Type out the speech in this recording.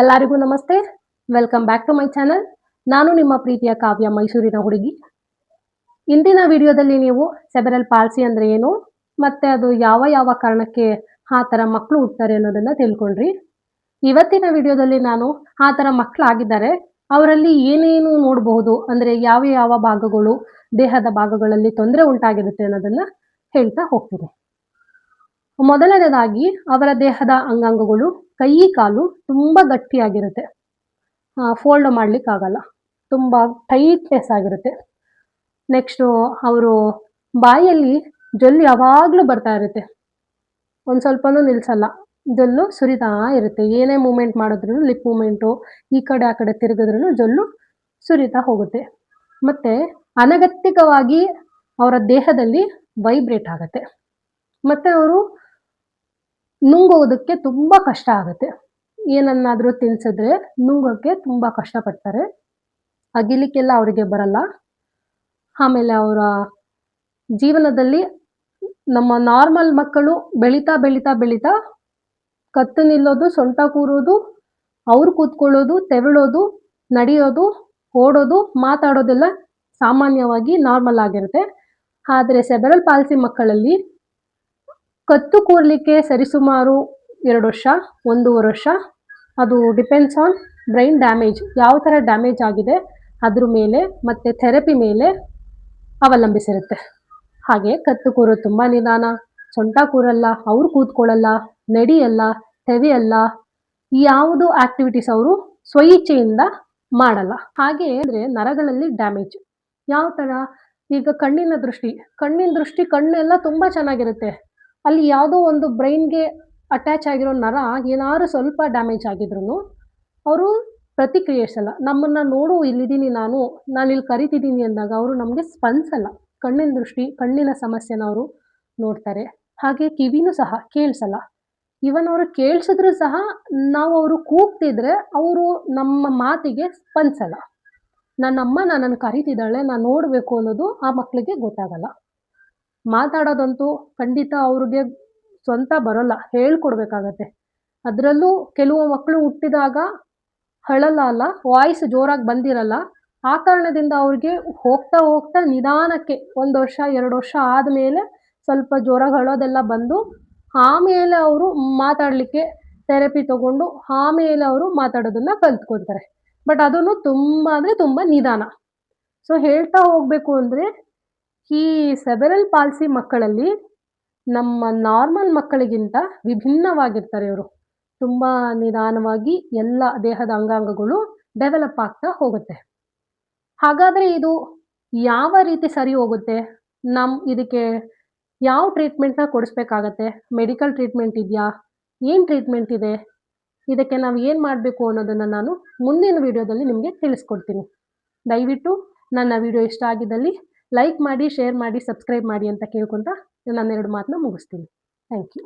ಎಲ್ಲರಿಗೂ ನಮಸ್ತೆ. Welcome back to my channel ನಾನು ನಿಮ್ಮ ಪ್ರೀತಿಯ ಕಾವ್ಯ ಮೈಸೂರಿನ ಹುಡುಗಿ. ಇಂದಿನ ವಿಡಿಯೋದಲ್ಲಿ ನೀವು ಸೆಬರಲ್ ಪಾಲ್ಸಿ ಅಂದ್ರೆ ಏನು, ಮತ್ತೆ ಅದು ಯಾವ ಯಾವ ಕಾರಣಕ್ಕೆ ಆ ಥರ ಮಕ್ಕಳು ಹುಡ್ತಾರೆ ಅನ್ನೋದನ್ನ ತಿಳ್ಕೊಂಡ್ರಿ. ಇವತ್ತಿನ ವಿಡಿಯೋದಲ್ಲಿ ನಾನು ಆ ಥರ ಮಕ್ಕಳಾಗಿದ್ದಾರೆ ಅವರಲ್ಲಿ ಏನೇನು ನೋಡಬಹುದು, ಅಂದ್ರೆ ಯಾವ ಯಾವ ಭಾಗಗಳು ದೇಹದ ಭಾಗಗಳಲ್ಲಿ ತೊಂದರೆ ಉಂಟಾಗಿರುತ್ತೆ ಅನ್ನೋದನ್ನ ಹೇಳ್ತಾ ಹೋಗ್ತೀನಿ ಮೊದಲನೇದಾಗಿ ಅವರ ದೇಹದ ಅಂಗಾಂಗಗಳು ಕೈ ಕಾಲು ತುಂಬ ಗಟ್ಟಿಯಾಗಿರುತ್ತೆ. ಫೋಲ್ಡ್ ಮಾಡ್ಲಿಕ್ಕಾಗಲ್ಲ. ತುಂಬ ಟೈಟ್ನೆಸ್ ಆಗಿರುತ್ತೆ. ನೆಕ್ಸ್ಟು ಅವರು ಬಾಯಲ್ಲಿ ಜೊಲ್ಲು ಯಾವಾಗಲೂ ಬರ್ತಾ ಇರುತ್ತೆ. ಒಂದು ಸ್ವಲ್ಪನೂ ನಿಲ್ಸಲ್ಲ. ಜೊಲ್ಲು ಸುರಿತಾ ಇರುತ್ತೆ. ಏನೇ ಮೂಮೆಂಟ್ ಮಾಡಿದ್ರು ಲಿಪ್ ಮೂಮೆಂಟು ಈ ಕಡೆ ಆ ಕಡೆ ತಿರುಗಿದ್ರು ಜೊಲ್ಲು ಸುರಿತಾ ಹೋಗುತ್ತೆ. ಮತ್ತೆ ಅನಗತ್ಯವಾಗಿ ಅವರ ದೇಹದಲ್ಲಿ ವೈಬ್ರೇಟ್ ಆಗುತ್ತೆ. ಮತ್ತೆ ಅವರು ನುಂಗೋದಕ್ಕೆ ತುಂಬ ಕಷ್ಟ ಆಗುತ್ತೆ. ಏನನ್ನಾದರೂ ತಿನ್ಸಿದ್ರೆ ನುಂಗೋಕ್ಕೆ ತುಂಬ ಕಷ್ಟಪಡ್ತಾರೆ. ಅಗಿಲಿಕ್ಕೆಲ್ಲ ಅವರಿಗೆ ಬರಲ್ಲ. ಆಮೇಲೆ ಅವರ ಜೀವನದಲ್ಲಿ ನಮ್ಮ ನಾರ್ಮಲ್ ಮಕ್ಕಳು ಬೆಳೀತಾ ಬೆಳೀತಾ ಬೆಳೀತಾ ಕತ್ತು ನಿಲ್ಲೋದು, ಸೊಂಟ ಕೂರೋದು, ಅವ್ರು ಕೂತ್ಕೊಳ್ಳೋದು ತೆವಳೋದು ನಡೆಯೋದು, ಓಡೋದು, ಮಾತಾಡೋದೆಲ್ಲ ಸಾಮಾನ್ಯವಾಗಿ ನಾರ್ಮಲ್ ಆಗಿರುತ್ತೆ. ಆದರೆ ಸೆಬರಲ್ ಪಾಲ್ಸಿ ಮಕ್ಕಳಲ್ಲಿ ಕತ್ತು ಕೂರಲಿಕ್ಕೆ ಸರಿಸುಮಾರು ಎರಡು ವರ್ಷ, ಒಂದೂವರೆ ವರ್ಷ. ಅದು ಡಿಪೆಂಡ್ಸ್ ಆನ್ ಬ್ರೈನ್ ಡ್ಯಾಮೇಜ್ ಯಾವ ಥರ ಡ್ಯಾಮೇಜ್ ಆಗಿದೆ, ಅದ್ರ ಮೇಲೆ ಮತ್ತು ಥೆರಪಿ ಮೇಲೆ ಅವಲಂಬಿಸಿರುತ್ತೆ. ಹಾಗೆ ಕತ್ತು ಕೂರೋದು ತುಂಬ ನಿಧಾನ. ಸೊಂಟ ಕೂರಲ್ಲ, ಅವ್ರು ಕೂತ್ಕೊಳ್ಳಲ್ಲ, ನಡಿಯಲ್ಲ, ತೆವಿಯಲ್ಲ, ಯಾವುದು ಆಕ್ಟಿವಿಟೀಸ್ ಅವರು ಸ್ವಇಚ್ಛೆಯಿಂದ ಮಾಡಲ್ಲ. ಹಾಗೆ ಅಂದರೆ ನರಗಳಲ್ಲಿ ಡ್ಯಾಮೇಜ್ ಯಾವ ಥರ ಈಗ ಕಣ್ಣಿನ ದೃಷ್ಟಿ. ಕಣ್ಣಿನ ದೃಷ್ಟಿ ಕಣ್ಣೆಲ್ಲ ತುಂಬ ಚೆನ್ನಾಗಿರುತ್ತೆ. ಅಲ್ಲಿ ಯಾವುದೋ ಒಂದು ಬ್ರೈನ್ಗೆ ಅಟ್ಯಾಚ್ ಆಗಿರೋ ನರ ಏನಾದ್ರು ಸ್ವಲ್ಪ ಡ್ಯಾಮೇಜ್ ಆಗಿದ್ರು ಅವರು ಪ್ರತಿಕ್ರಿಯಿಸಲ್ಲ. ನಮ್ಮನ್ನು ನೋಡು, ಇಲ್ಲಿದ್ದೀನಿ ನಾನು ನಾನು ಇಲ್ಲಿ ಕರಿತಿದ್ದೀನಿ ಅಂದಾಗ ಅವರು ನಮಗೆ ಸ್ಪಂದಿಸಲ್ಲ. ಕಣ್ಣಿನ ದೃಷ್ಟಿ, ಕಣ್ಣಿನ ಸಮಸ್ಯೆನ ಅವರು ನೋಡ್ತಾರೆ. ಹಾಗೆ ಕಿವಿನೂ ಸಹ ಕೇಳಿಸಲ್ಲ. ಇವನ್ ಅವರು ಕೇಳಿಸಿದ್ರು ಸಹ ನಾವು ಅವರು ಕೂಗ್ತಿದ್ರೆ ಅವರು ನಮ್ಮ ಮಾತಿಗೆ ಸ್ಪಂದಿಸಲ್ಲ. ನನ್ನಮ್ಮ ನನ್ನನ್ನು ಕರಿತಿದ್ದಾಳೆ, ನಾನು ನೋಡಬೇಕು ಅನ್ನೋದು ಆ ಮಕ್ಕಳಿಗೆ ಗೊತ್ತಾಗಲ್ಲ. ಮಾತಾಡೋದಂತೂ ಖಂಡಿತ ಅವ್ರಿಗೆ ಸ್ವಂತ ಬರೋಲ್ಲ, ಹೇಳ್ಕೊಡ್ಬೇಕಾಗತ್ತೆ. ಅದರಲ್ಲೂ ಕೆಲವು ಮಕ್ಕಳು ಹುಟ್ಟಿದಾಗ ಹಳಲ್ಲ ಅಲ್ಲ, ವಾಯ್ಸ್ ಜೋರಾಗಿ ಬಂದಿರಲ್ಲ, ಆ ಕಾರಣದಿಂದ ಅವ್ರಿಗೆ ಹೋಗ್ತಾ ಹೋಗ್ತಾ ನಿಧಾನಕ್ಕೆ ಒಂದು ವರ್ಷ, ಎರಡು ವರ್ಷ ಆದಮೇಲೆ ಸ್ವಲ್ಪ ಜೋರಾಗಿ ಹಳೋದೆಲ್ಲ ಬಂದು, ಆಮೇಲೆ ಅವರು ಮಾತಾಡಲಿಕ್ಕೆ ಥೆರಪಿ ತಗೊಂಡು ಆಮೇಲೆ ಅವರು ಮಾತಾಡೋದನ್ನ ಕಲ್ತ್ಕೊತಾರೆ ಬಟ್ ಅದನ್ನು ತುಂಬ ಅಂದರೆ ತುಂಬ ನಿಧಾನ. ಸೊ ಹೇಳ್ತಾ ಹೋಗಬೇಕು ಅಂದರೆ ಈ ಸೆಬರಲ್ ಪಾಲ್ಸಿ ಮಕ್ಕಳಲ್ಲಿ ನಮ್ಮ ನಾರ್ಮಲ್ ಮಕ್ಕಳಿಗಿಂತ ವಿಭಿನ್ನವಾಗಿರ್ತಾರೆ ಇವರು. ತುಂಬ ನಿಧಾನವಾಗಿ ಎಲ್ಲ ದೇಹದ ಅಂಗಾಂಗಗಳು ಡೆವಲಪ್ ಆಗ್ತಾ ಹೋಗುತ್ತೆ. ಹಾಗಾದರೆ ಇದು ಯಾವ ರೀತಿ ಸರಿ ಹೋಗುತ್ತೆ? ನಮ್ಮ ಇದಕ್ಕೆ ಯಾವ ಟ್ರೀಟ್ಮೆಂಟ್ನ ಕೊಡಿಸ್ಬೇಕಾಗತ್ತೆ? ಮೆಡಿಕಲ್ ಟ್ರೀಟ್ಮೆಂಟ್ ಇದೆಯಾ? ಏನು ಟ್ರೀಟ್ಮೆಂಟ್ ಇದೆ? ಇದಕ್ಕೆ ನಾವು ಏನು ಮಾಡಬೇಕು ಅನ್ನೋದನ್ನು ನಾನು ಮುಂದಿನ ವಿಡಿಯೋದಲ್ಲಿ ನಿಮಗೆ ತಿಳಿಸ್ಕೊಡ್ತೀನಿ. ದಯವಿಟ್ಟು ನನ್ನ ವಿಡಿಯೋ ಇಷ್ಟ ಆಗಿದ್ದಲ್ಲಿ ಲೈಕ್ ಮಾಡಿ ಶೇರ್ ಮಾಡಿ ಸಬ್ಸ್ಕ್ರೈಬ್ ಮಾಡಿ ಅಂತ ಕೇಳ್ಕೊತ ನನ್ನೆರಡು ಮಾತನ್ನ ಮುಗಿಸ್ತೀನಿ. Thank you